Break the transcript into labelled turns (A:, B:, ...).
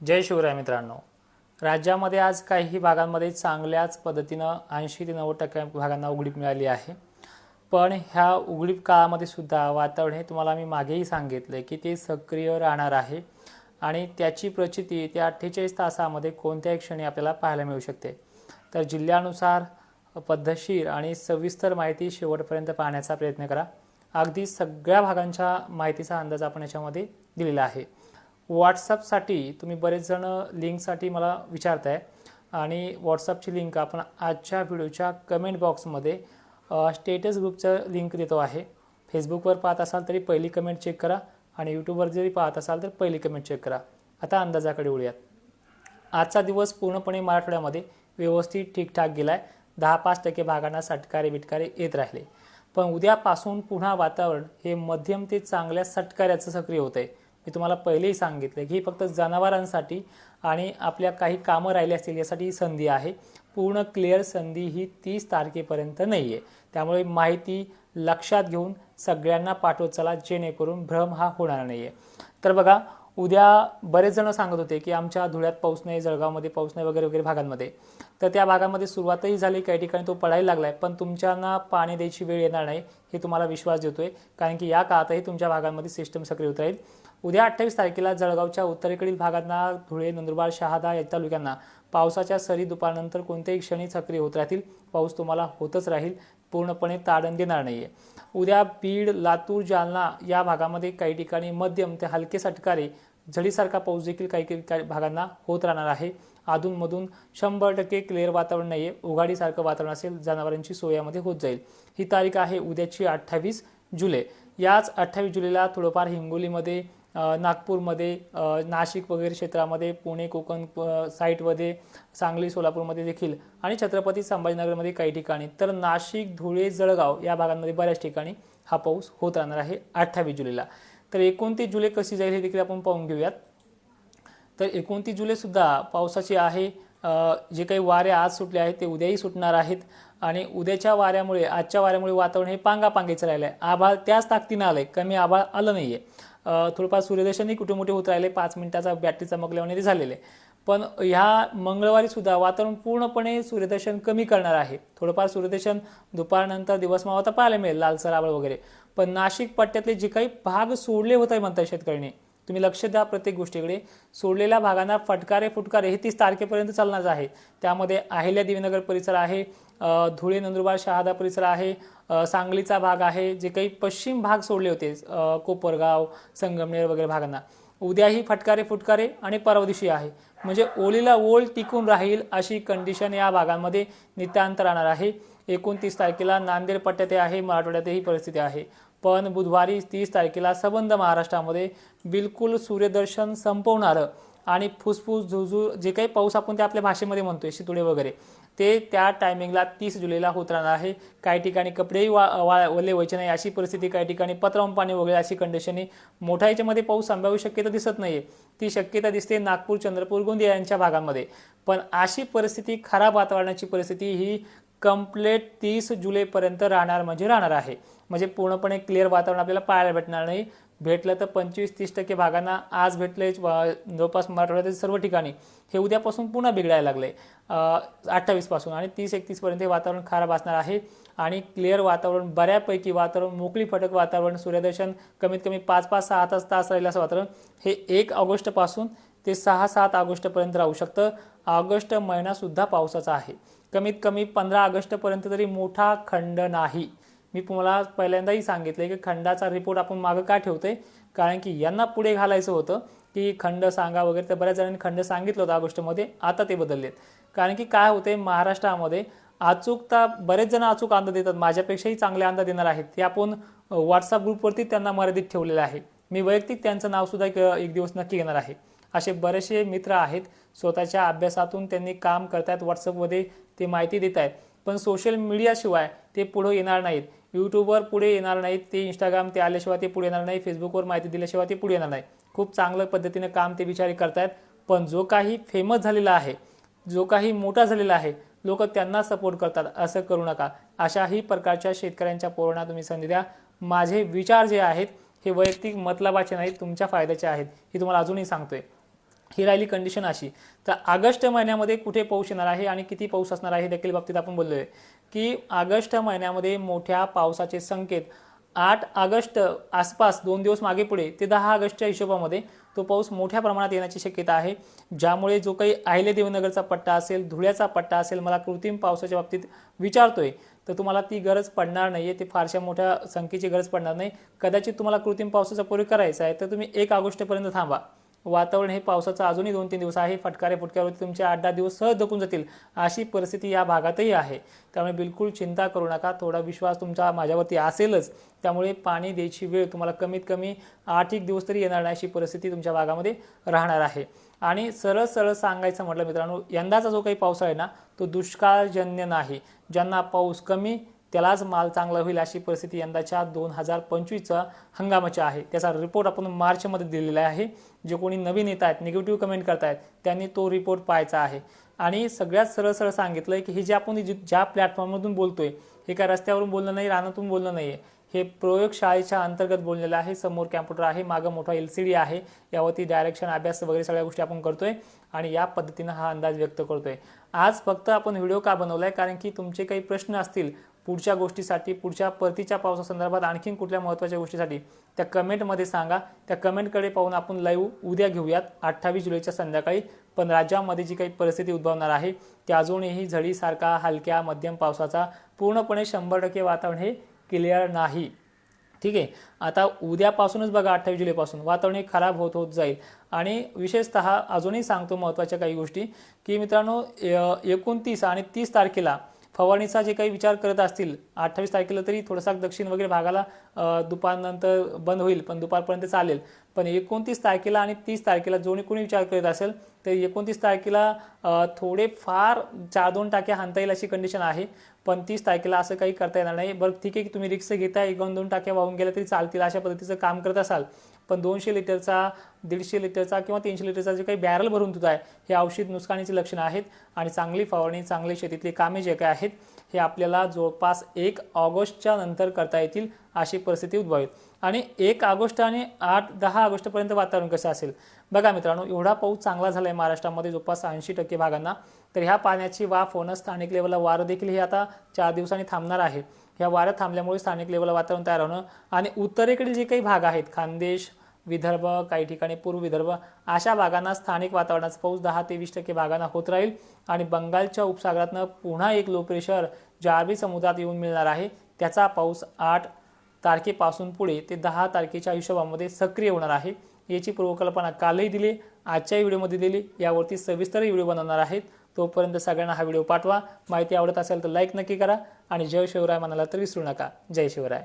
A: जय शिवराय मित्रांनो. राज्यामध्ये आज काही भागांमध्ये चांगल्याच पद्धतीनं ऐंशी ते नव्वद टक्के भागांना उघडीप मिळाली आहे. पण ह्या उघडीप काळामध्ये सुद्धा वातावरण हे तुम्हाला मी मागेही सांगितलं की ते सक्रिय राहणार आहे आणि त्याची प्रचिती त्या अठ्ठेचाळीस तासामध्ये कोणत्याही क्षणी आपल्याला पाहायला मिळू शकते. तर जिल्ह्यानुसार पद्धतशीर आणि सविस्तर माहिती शेवटपर्यंत पाहण्याचा प्रयत्न करा. अगदी सगळ्या भागांच्या माहितीचा अंदाज आपण याच्यामध्ये दिलेला आहे. व्हॉट्सअपसाठी तुम्ही बरेच जण लिंकसाठी मला विचारताय. आणि व्हॉट्सअपची लिंक आपण आजच्या व्हिडिओच्या कमेंट बॉक्समध्ये स्टेटस ग्रुपचं लिंक देतो आहे. फेसबुकवर पाहत असाल तरी पहिली कमेंट चेक करा आणि यूट्यूबवर जरी पाहत असाल तर पहिली कमेंट चेक करा. आता अंदाजाकडे वळूयात. आजचा दिवस पूर्णपणे मराठवाड्यामध्ये व्यवस्थित ठीकठाक गेला आहे दहा पाच टक्के भागांना सटकारे बिटकारे येत राहिले. पण उद्यापासून पुन्हा वातावरण हे मध्यम ते चांगल्या सटकाऱ्याचं सक्रिय होत आहे मी तुम्हाला पहिलेही सांगितलं की ही फक्त जनावरांसाठी आणि आपल्या काही कामं राहिली असतील यासाठी ही संधी आहे. पूर्ण क्लिअर संधी ही तीस तारखेपर्यंत नाही आहे त्यामुळे माहिती लक्षात घेऊन सगळ्यांना पाठवत चला जेणेकरून भ्रम हा होणार नाही आहे तर बघा उद्या बरेच जण सांगत होते की आमच्या धुळ्यात पाऊस नाही जळगावमध्ये पाऊस नाही वगैरे वगैरे भागांमध्ये. तर त्या भागामध्ये सुरुवातही झाली काही ठिकाणी तो पडायला लागला आहे पण तुमच्यांना पाणी द्यायची वेळ येणार नाही हे तुम्हाला विश्वास देतोय. कारण की या काळातही तुमच्या भागांमध्ये सिस्टम सक्रिय होत राहील. उद्या अठ्ठावीस तारखेला जळगावच्या उत्तरेकडील भागांना धुळे नंदुरबार शहादा या तालुक्यांना पावसाच्या सरी दुपारनंतर कोणत्याही क्षणी सक्रिय होत राहतील. पाऊस तुम्हाला होतच राहील. पूर्णपणे ताडण देणार नाही आहे उद्या बीड लातूर जालना या भागामध्ये काही ठिकाणी मध्यम ते हलके सटकारे झडीसारखा पाऊस देखील काही काही काही भागांना होत राहणार आहे. अधूनमधून शंभर टक्के क्लिअर वातावरण नाही आहे उघाडीसारखं वातावरण असेल जनावरांची सोयामध्ये होत जाईल. ही तारीख आहे उद्याची अठ्ठावीस जुलै. याच अठ्ठावीस जुलैला थोडंफार हिंगोलीमध्ये नागपूरमध्ये नाशिक वगैरे क्षेत्रामध्ये पुणे कोकण साईटमध्ये सांगली सोलापूरमध्ये देखील आणि छत्रपती संभाजीनगरमध्ये काही ठिकाणी. तर नाशिक धुळे जळगाव या भागांमध्ये बऱ्याच ठिकाणी हा पाऊस होत राहणार आहे अठ्ठावीस जुलैला. तर एकोणतीस जुलै कशी जाईल हे देखील आपण पाहून घेऊयात. तर एकोणतीस जुलैसुद्धा पावसाची आहे. जे काही वारे आज सुटले आहेत ते उद्याही सुटणार आहेत आणि उद्याच्या वाऱ्यामुळे आजच्या वाऱ्यामुळे वातावरण हे पांगा पांगेचं राहिलं आहे आभाळ त्याच ताकदीनं आलं आहे कमी आभाळ आलं नाही आहे थोडंफार सूर्यदर्शनही कुठे मोठे होत राहिले. पाच मिनिटाचा बॅटरी चमकल्याने झालेले. आहे. पण ह्या मंगळवारी सुद्धा वातावरण पूर्णपणे सूर्यदर्शन कमी करणार आहे. थोडंफार सूर्यदर्शन दुपारनंतर दिवस मावता पाहायला मिळेल लालसर आबळ वगैरे. पण नाशिक पट्ट्यातले जे काही भाग सोडले होत आहे म्हणतात शेतकऱ्यांनी तुम्ही लक्ष द्या प्रत्येक गोष्टीकडे. सोडलेल्या भागांना फटकारे फुटकारे हे तीस तारखेपर्यंत चालणार आहे. त्यामध्ये अहिल्या देवीनगर परिसर आहे धुळे नंदुरबार शहादा परिसर आहे सांगलीचा भाग आहे जे काही पश्चिम भाग सोडले होते कोपरगाव संगमनेर वगैरे भागांना. उद्याही फटकारे फुटकारे आणि परवा दिवशी आहे. म्हणजे ओलीला ओल टिकून राहील अशी कंडिशन या भागांमध्ये नितांत राहणार आहे. एकोणतीस तारखेला नांदेड पट्ट्यात आहे मराठवाड्यात ही परिस्थिती आहे. पण बुधवारी तीस तारखेला सबंध महाराष्ट्रामध्ये बिलकुल सूर्यदर्शन संपवणारं आणि फुसफुस झुजू जे काही पाऊस आपण ते आपल्या भाषेमध्ये म्हणतोय शितुडे वगैरे ते त्या टायमिंगला तीस जुलैला होत राहणार आहे. काही ठिकाणी कपडेही वा वा ओले व्हायचे नाही. अशी परिस्थिती काही ठिकाणी पत्रावून पाणी वगैरे अशी कंडिशनी मोठ्या याच्यामध्ये पाऊस संभाव्य शक्यता दिसत नाहीये. ती शक्यता दिसते नागपूर चंद्रपूर गोंदिया यांच्या भागांमध्ये. पण अशी परिस्थिती खराब वातावरणाची परिस्थिती ही कम्प्लेट तीस जुलैपर्यंत राहणार म्हणजे राहणार आहे. म्हणजे पूर्णपणे क्लिअर वातावरण आपल्याला पाहायला भेटणार नाही. भेटलं तर पंचवीस तीस टक्के भागांना आज भेटले जवळपास मराठवाड्यातील सर्व ठिकाणी. हे उद्यापासून पुन्हा बिघडायला लागले अठ्ठावीसपासून आणि तीस एकतीसपर्यंत हे वातावरण खराब असणार आहे. आणि क्लिअर वातावरण बऱ्यापैकी वातावरण मोकळी फटक वातावरण सूर्यदर्शन कमीत कमी पाच पाच सहा तास तास राहील असं वातावरण. हे एक ऑगस्टपासून ते सहा सात ऑगस्टपर्यंत राहू शकतं. ऑगस्ट महिनासुद्धा पावसाचा आहे. कमीत कमी पंधरा ऑगस्टपर्यंत तरी मोठा खंड नाही. मी तुम्हाला पहिल्यांदाही सांगितलं की खंडाचा रिपोर्ट आपण मागं का ठेवतोय? कारण की यांना पुढे घालायचं होतं की खंड सांगा वगैरे तर बऱ्याच जणांनी खंड सांगितलं होतं ऑगस्टमध्ये आता ते बदललेत. कारण की काय होते महाराष्ट्रामध्ये अचूकता बरेच जण अचूक अंदाज देतात माझ्यापेक्षाही चांगले अंदाज देणार आहेत. ते आपण व्हॉट्सअप ग्रुपवरती त्यांना मर्यादित ठेवलेलं आहे. मी वैयक्तिक त्यांचं नावसुद्धा एक एक दिवस नक्की घेणार आहे. असे बरेचसे मित्र आहेत स्वतःच्या अभ्यासातून त्यांनी काम करतायत व्हॉट्सअपमध्ये ते माहिती देत आहेत. पण सोशल मीडियाशिवाय ते पुढं येणार नाहीत. यूट्यूबवर पुढे येणार नाहीत ते इंस्टाग्राम ते आल्याशिवाय ते पुढे येणार नाही फेसबुकवर माहिती दिल्याशिवाय ते पुढे येणार नाही. खूप चांगलं पद्धतीनं काम ते बिचारे करतायत. पण जो काही फेमस झालेला आहे जो काही मोठा झालेला आहे लोक त्यांना सपोर्ट करतात. असं करू नका. अशाही प्रकारच्या शेतकऱ्यांच्या पोरांना तुम्ही संधी द्या. माझे विचार जे आहेत हे वैयक्तिक मतलबाचे नाहीत तुमच्या फायद्याचे आहेत. हे तुम्हाला अजूनही सांगतोय. ही राहिली कंडिशन अशी. तर ऑगस्ट महिन्यामध्ये कुठे पाऊस येणार आहे आणि किती पाऊस असणार आहे देखील बाबतीत आपण बोललोय. की ऑगस्ट महिन्यामध्ये मोठ्या पावसाचे संकेत आठ ऑगस्ट आसपास दोन दिवस मागे पुढे ते दहा ऑगस्टच्या हिशोबामध्ये तो पाऊस मोठ्या प्रमाणात येण्याची शक्यता आहे. ज्यामुळे जो काही अहिले देवनगरचा पट्टा असेल धुळ्याचा पट्टा असेल मला कृत्रिम पावसाच्या बाबतीत विचारतोय तर तुम्हाला ती गरज पडणार नाही आहे ते फारशा मोठ्या संख्येची गरज पडणार नाही. कदाचित तुम्हाला कृत्रिम पावसाचा प्रयोग करायचा आहे तर तुम्ही एक ऑगस्टपर्यंत थांबा. वातावरण हे पावसाचं अजूनही दोन तीन दिवस आहे. फटकारे फुटक्यावरती तुमचे आठ दहा दिवस सहज धकून जातील. अशी परिस्थिती या भागातही आहे. त्यामुळे बिलकुल चिंता करू नका. थोडा विश्वास तुमचा माझ्यावरती असेलच. त्यामुळे पाणी द्यायची वेळ तुम्हाला कमीत कमी आठ एक दिवस तरी येणार नाही अशी परिस्थिती तुमच्या भागामध्ये राहणार आहे. आणि सरळ सरळ सांगायचं म्हटलं मित्रांनो यंदाचा जो काही पावसाळा आहे ना तो दुष्काळजन्य नाही. ज्यांना पाऊस कमी त्यालाच माल चांगला होईल अशी परिस्थिती यंदाच्या दोन हजार पंचवीसचा हंगामाची आहे. त्याचा रिपोर्ट आपण मार्चमध्ये दिलेला आहे. जे कोणी नवीन येत आहेत निगेटिव्ह कमेंट करतायत त्यांनी तो रिपोर्ट पाहायचा आहे. आणि सगळ्यात सरळ सरळ सांगितलंय की हे जे आपण ज्या प्लॅटफॉर्ममधून बोलतोय हे काय रस्त्यावरून बोलणं नाही रानातून बोलणं नाही आहे हे प्रयोगशाळेच्या अंतर्गत बोललेलं आहे. समोर कॅम्प्युटर आहे मागं मोठा एल सी डी आहे. यावरती डायरेक्शन अभ्यास वगैरे सगळ्या गोष्टी आपण करतोय आणि या पद्धतीनं हा अंदाज व्यक्त करतोय. आज फक्त आपण व्हिडिओ का बनवलाय? कारण की तुमचे काही प्रश्न असतील पुढच्या गोष्टीसाठी पुढच्या परतीच्या पावसासंदर्भात आणखीन कुठल्या महत्त्वाच्या गोष्टीसाठी? त्या कमेंटमध्ये सांगा. त्या कमेंटकडे पाहून आपण लाईव्ह उद्या घेऊयात अठ्ठावीस जुलैच्या संध्याकाळी. पण राज्यामध्ये जी काही परिस्थिती उद्भवणार आहे ते अजूनही झडीसारखा हलक्या मध्यम पावसाचा पूर्णपणे शंभर टक्के वातावरण हे क्लिअर नाही. ठीक आहे? आता उद्यापासूनच बघा अठ्ठावीस जुलैपासून. वातावरण हे खराब होत होत जाईल. आणि विशेषतः अजूनही सांगतो महत्त्वाच्या काही गोष्टी की मित्रांनो एकोणतीस आणि तीस तारखेला फवारणीचा जे काही विचार करत असतील अठ्ठावीस तारखेला तरी थोडासा दक्षिण वगैरे भागाला दुपारनंतर बंद होईल पण दुपारपर्यंत चालेल. पण एकोणतीस तारखेला आणि तीस तारखेला जोणी कोणी विचार करत असेल तर एकोणतीस तारखेला थोडे फार चार दोन टाके हाणता येईल अशी कंडिशन आहे. पण तीस तारखेला असं काही करता येणार नाही. बरं ठीक आहे की तुम्ही रिक्स घेताय एक दोन दोन टाक्या वाहून गेल्या तरी चालतील अशा पद्धतीचं काम करत असाल. पण दोनशे लिटरचा दीडशे लिटरचा किंवा तीनशे लिटरचा जे काही बॅरल भरून दूध आहे हे औषध नुकसानीचे लक्षणं आहेत. आणि चांगली फवारणी चांगली शेतीतली कामे जे काही आहेत हे आपल्याला जवळपास एक ऑगस्टच्या नंतर करता येतील अशी परिस्थिती उद्भवेल. आणि एक ऑगस्ट आणि आठ दहा ऑगस्टपर्यंत वातावरण कसं असेल? बघा मित्रांनो एवढा पाऊस चांगला झाला आहे महाराष्ट्रामध्ये जवळपास ऐंशी टक्के भागांना. तर ह्या पाण्याची वाफ होणं स्थानिक लेवलला वारं देखील हे आता चार दिवसांनी थांबणार आहे. ह्या वाऱ्या थांबल्यामुळे स्थानिक लेवलला वातावरण तयार होणं. आणि उत्तरेकडील जे काही भाग आहेत खानदेश विदर्भ काही ठिकाणी पूर्व विदर्भ अशा भागांना स्थानिक वातावरणाचा पाऊस दहा ते वीस टक्के भागांना होत राहील. आणि बंगालच्या उपसागरातनं पुन्हा एक लो प्रेशर जे अरबी समुद्रात येऊन मिळणार आहे. त्याचा पाऊस आठ तारखेपासून पुढे ते दहा तारखेच्या हिशोबामध्ये सक्रिय होणार आहे. याची पूर्वकल्पना कालही दिली आजच्याही व्हिडिओमध्ये दिली. यावरती सविस्तर व्हिडिओ बनवणार आहेत. तोपर्यंत सगळ्यांना हा व्हिडिओ पाठवा. माहिती आवडत असेल तर लाईक नक्की करा. आणि जय शिवराय म्हणाला तर विसरू नका. जय शिवराय.